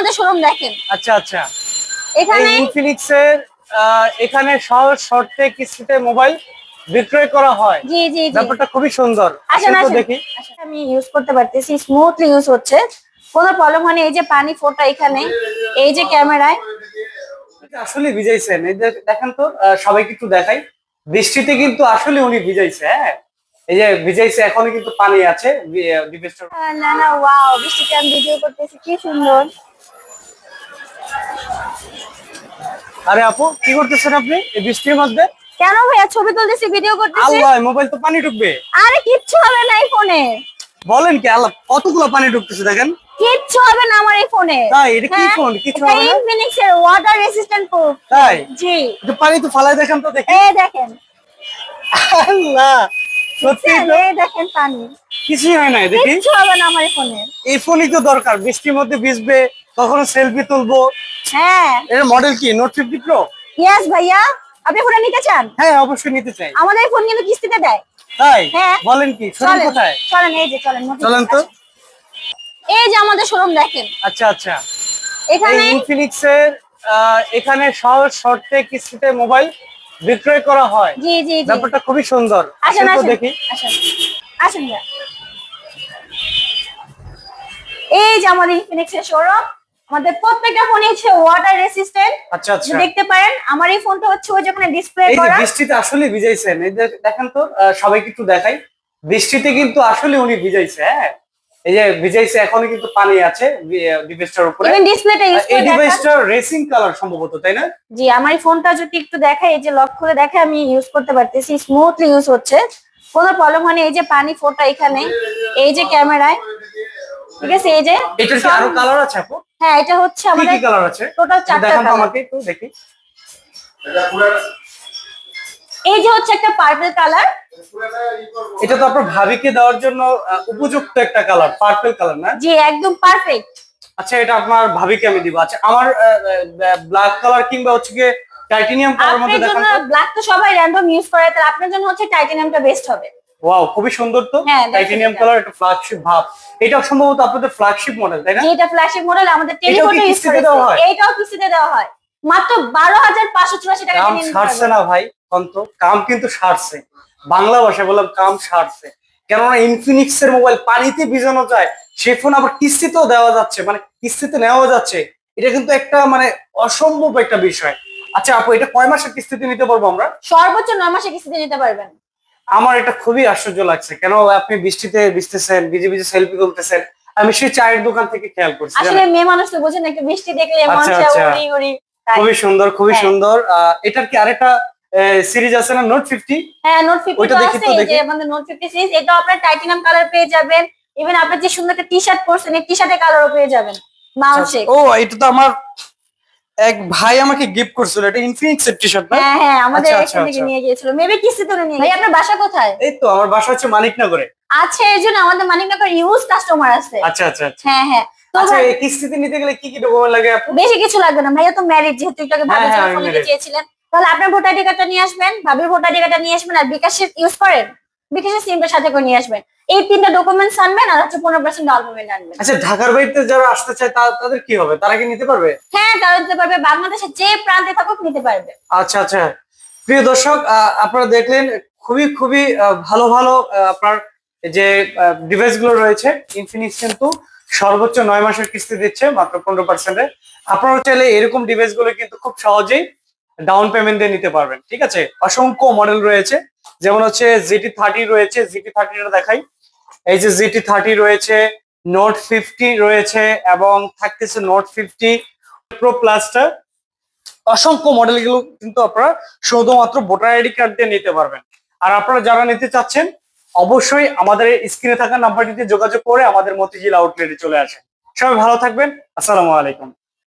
আমাদের শোরুম দেখেন। আচ্ছা আচ্ছা। এখানে ইনফিনিক্স এর এখানে সহজ শর্তে কিস্তিতে মোবাইল বিক্রয় করা হয়। জি জি ব্যাপারটা খুবই সুন্দর। আসেন দেখি। আমি ইউজ করতে পারতেছি স্মুথলি ইউজ হচ্ছে। কোনো প্রবলেম হয়নি এই যে পানি ফোটা এখানে এই যে ক্যামেরায়। আসলে ভিজাইছেন। এই যে- দেখেন তো সবাইকে একটু দেখাই। বৃষ্টিতে কিন্তু আসলে উনি ভিজাইছে হ্যাঁ? এই যে ভিজাইছে এখনও কিন্তু পানি আছে না না ওয়াও বৃষ্টিতে আমি ভিডিও করতেছি কি সুন্দর। আরে আপু কি করতেছেন আপনি? এই বৃষ্টির মধ্যে? কেন ভাইয়া? ছবি তুলতেছি ভিডিও করতেছি। আল্লাহ মোবাইল তো পানি ঢুকবে। আরে কিচ্ছু হবে না এই ফোনে বলেন কি আল্লাহ কতগুলো পানি ঢুকতেছে দেখেন? কিচ্ছু হবে না আমার এই ফোনে তাই, এটা কি phone? কিচ্ছু হবে না? ইনফিনিক্স এর ওয়াটার রেসিস্ট্যান্ট প্রুফ তাই? জি। একটু পানি তো ফালাই দেখেন তো দেখি। এই দেখেন। আল্লাহ সত্যি তো? এই দেখেন পানি। কিছুই হয় নাই দেখি। কিচ্ছু হবে না আমার এই ফোনে এই ফোনই তো দরকার বৃষ্টির মধ্যে ভিজবে কখনো সেলফি তুলবো? হ্যাঁ। এর মডেল কি? নোট ফিফটি প্রো ইয়েস ভাইয়া। আপনি ফোনটা নিতে চান? হ্যাঁ অবশ্যই নিতে চাই। আমাদের ফোন কিন্তু কিস্তিতে দেয়। তাই? হ্যাঁ। বলেন কি? শোরুম কোথায়? চলেন এই যে চলেন চলেন তো। এই যে আমাদের শোরুম দেখেন। আচ্ছা আচ্ছা। এখানে ইনফিনিক্স এর এখানে সহজ শর্তে কিস্তিতে মোবাইল বিক্রয় করা হয়। জি জি জি। ব্যাপারটা খুবই সুন্দর। আসেন আসেন দেখি। আসেন। আসেন। এই যে আমাদের ইনফিনিক্স এর শোরুম। আমাদের প্রত্যেকটা ফোনই হচ্ছে ওয়াটার রেসিস্ট্যান্ট আচ্ছা আচ্ছা। দেখতে পারেন আমার এই ফোনটা হচ্ছে ওই যেখানে ডিসপ্লে করা এই যে বৃষ্টিতে আসলে ভিজাইছেন এই যে দেখেন তো সবাইকে একটু দেখাই। বৃষ্টিতে কিন্তু আসলে উনি ভিজাইছে হ্যাঁ? এই যে ভিজাইছে এখনও কিন্তু পানি আছে ডিভাইসটার উপরে। ইভেন ডিসপ্লেটা ইউজ এই করে দেখান। ডিভাইসটা রেসিং কালার সম্ভবত তাই না? জি আমার এই ফোনটা যদি একটু দেখাই এই যে লক করে দেখে আমি ইউজ করতে পারতেছি স্মুথলি ইউজ হচ্ছে। কোনো প্রবলেম হয়নি এই যে পানি ফোটা এখানে এই যে ক্যামেরায় ঠিক আছে এই যে এটা কি আরও কালার আছে আপু? হ্যাঁ এটা হচ্ছে কি আমাদের কি কালার আছে টোটাল চারটা দেখান তো আমাকে একটু দেখি। এটা পুরো এই যে হচ্ছে একটা পার্পল কালার এটা তো আপনার ভাবিকে দেওয়ার জন্য উপযুক্ত একটা কালার পার্পল কালার না? জি একদম পারফেক্ট আচ্ছা এটা আপনার ভাবিকে আমি দিব। আচ্ছা আমার ব্ল্যাক কালার কিংবা হচ্ছে গিয়ে টাইটেনিয়াম কালার মধ্যে দেখান আপনার জন্য ব্ল্যাক তো। সবাই র্যান্ডম ইউজ করে তাহলে আপনার জন্য হচ্ছে টাইটানিয়ামটা বেস্ট হবে। ওয়াও খুবই সুন্দর তো? হ্যাঁ, টাইটেনিয়াম কালার একটা ফ্ল্যাগশিপ ভাব। এটা সম্ভবত আপনাদের ফ্ল্যাগশিপ মডেল তাই না? এটা ফ্ল্যাশিং মডেল আমাদের টেলিফোনে কিস্তিতে দেওয়া হয়? এইটাও কিস্তিতে দেওয়া হয়। মাত্র বারো হাজার পাঁচশো চুরাশি টাকা কাম দিয়ে নিতে না ভাই অন্ত কাম কিন্তু সারছে। বাংলা ভাষায় বললাম কাম সারছে। কেননা ইনফিনিক্স এর মোবাইল পানিতে ভিজানো যায় সে ফোন আবার কিস্তিতেও দেওয়া যাচ্ছে মানে কিস্তিতে নেওয়া যাচ্ছে। এটা কিন্তু একটা মানে অসম্ভব একটা বিষয়। আচ্ছা আপু এটা কয় মাসের কিস্তিতে নিতে পারব আমরা? সর্বোচ্চ নয় মাসে কিস্তিতে নিতে পারবেন। আমার এটা খুবই আশ্চর্য লাগছে। কেন আপনি বৃষ্টিতে ভিজতেছেন ভিজে ভিজে সেলফি তুলতেছেন? আমি সেই চায়ের দোকান থেকে খেয়াল করছি আসলে মেয়ে মানুষ তো বোঝেন একটু বৃষ্টি দেখলে মন আচ্ছা, আচ্ছা। উড়ি উড়ি খুবই সুন্দর খুবই হ্যাঁ। সুন্দর। এটার কি আরেকটা সিরিজ আছে না নোট ফিফটি হ্যাঁ নোট ফিফটি ওইটা তো দেখি তো, দেখি। আমাদের নোট ফিফটি সিরিজ এটাও আপনার টাইটানিয়াম কালার পেয়ে যাবেন। ইভেন আপনি যে সুন্দর একটা টি শার্ট পরছেন এই টি শার্টের কালারও পেয়ে যাবেন। Mount shake. ও এটা তো আমার এক ভাই আমাকে গিফট করছিল এটা ইনফিনিক্স এর টি শার্ট না? হ্যাঁ হ্যাঁ আমাদের আচ্ছা, এখান আচ্ছা, থেকে আচ্ছা। নিয়ে গিয়েছিল। মেবি কিস্তিতে নিয়ে ভাই আপনার বাসা কোথায়? এই তো আমার বাসা হচ্ছে মানিকনগরে। আছে এই জন্য আমাদের মানিকনগর ইউজ কাস্টমার আছে। আচ্ছা আচ্ছা আচ্ছা। হ্যাঁ হ্যাঁ। আচ্ছা এই কিস্তিতে নিতে গেলে কি কি ডকুমেন্ট লাগে আপু? বেশি কিছু লাগবে না। ভাইয়া তো ম্যারিড যেহেতু একটু আগে হ্যাঁ, নিতে চেয়েছিলেন। তাহলে আপনার ভোটার আইডি কার্ডটা নিয়ে আসবেন। ভাবির ভোটার আইডি কার্ডটা নিয়ে আসবেন আর বিকাশের ইউজ করেন। বিকাশের সিমটা সাথে করে নিয়ে আসবেন। এই তিনটা ডকুমেন্টস আনবেন আর হচ্ছে পনেরো পার্সেন্ট ডাউন পেমেন্ট আনবেন। আচ্ছা ঢাকার বাড়িতে যারা আসতে চায় তা- তাদের কি হবে? তারা কি নিতে পারবে? হ্যাঁ তারা দিতে পারবে। বাংলাদেশের যে প্রান্তে থাকুক নিতে পারবে। আচ্ছা আচ্ছা। প্রিয় দর্শক আপনারা দেখলেন খুবই খুবই ভালো ভালো আপনার যে ডিভাইসগুলো রয়েছে ইনফিনিক্স কিন্তু সর্বোচ্চ নয় মাসের কিস্তি দিচ্ছে মাত্র পনেরো পার্সেন্টে আপনারা চাইলে এরকম ডিভাইসগুলো কিন্তু খুব সহজেই ডাউন পেমেন্ট দিয়ে নিতে পারবেন। ঠিক আছে? অসংখ্য মডেল রয়েছে। যেমন হচ্ছে জিটি থার্টি রয়েছে জিটি থার্টিটা দেখাই। এই যে জিটি থার্টি রয়েছে নোট ফিফটি রয়েছে এবং থাকতেছে নোট ফিফটি প্রো প্লাসটা অসংখ্য মডেলগুলো কিন্তু আপনারা শুধুমাত্র ভোটার আইডি কার্ড দিয়ে নিতে পারবেন। আর আপনারা যারা নিতে চাচ্ছেন, অবশ্যই আমাদের স্ক্রিনে থাকা নাম্বারটিতে যোগাযোগ করে আমাদের মতিঝিল আউটলেটে চলে আসেন। সবাই ভালো থাকবেন। আসসালামু আলাইকুম।